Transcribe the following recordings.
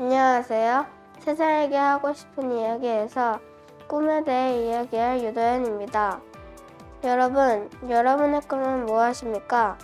안녕하세요. 세상에게 하고 싶은 이야기에서 꿈에 대해 이야기할 유도현입니다. 여러분, 여러분의 꿈은 무엇입니까?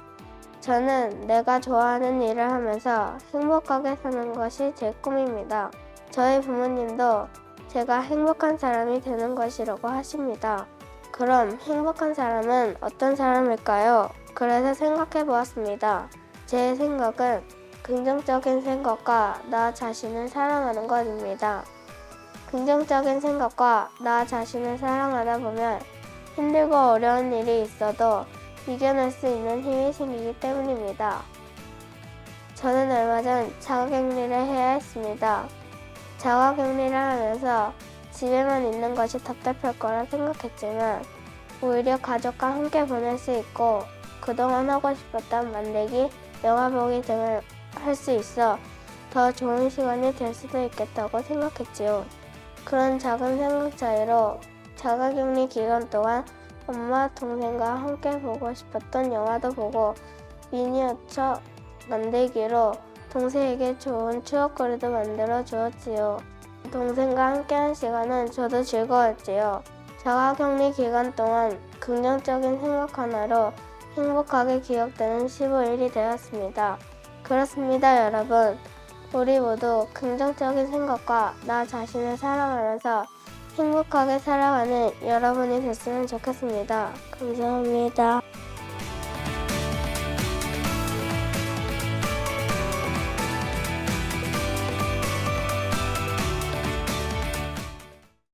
저는 내가 좋아하는 일을 하면서 행복하게 사는 것이 제 꿈입니다. 저희 부모님도 제가 행복한 사람이 되는 것이라고 하십니다. 그럼 행복한 사람은 어떤 사람일까요? 그래서 생각해 보았습니다. 제 생각은 긍정적인 생각과 나 자신을 사랑하는 것입니다. 긍정적인 생각과 나 자신을 사랑하다 보면 힘들고 어려운 일이 있어도 이겨낼 수 있는 힘이 생기기 때문입니다. 저는 얼마 전 자가격리를 해야 했습니다. 자가격리를 하면서 집에만 있는 것이 답답할 거라 생각했지만 오히려 가족과 함께 보낼 수 있고 그동안 하고 싶었던 만들기, 영화 보기 등을 할 수 있어 더 좋은 시간이 될 수도 있겠다고 생각했지요. 그런 작은 생각 차이로 자가격리 기간 동안 엄마, 동생과 함께 보고 싶었던 영화도 보고 미니어처 만들기로 동생에게 좋은 추억거리도 만들어 주었지요. 동생과 함께한 시간은 저도 즐거웠지요. 자가격리 기간 동안 긍정적인 생각 하나로 행복하게 기억되는 15일이 되었습니다. 그렇습니다, 여러분. 우리 모두 긍정적인 생각과 나 자신을 사랑하면서 행복하게 살아가는 여러분이 됐으면 좋겠습니다. 감사합니다.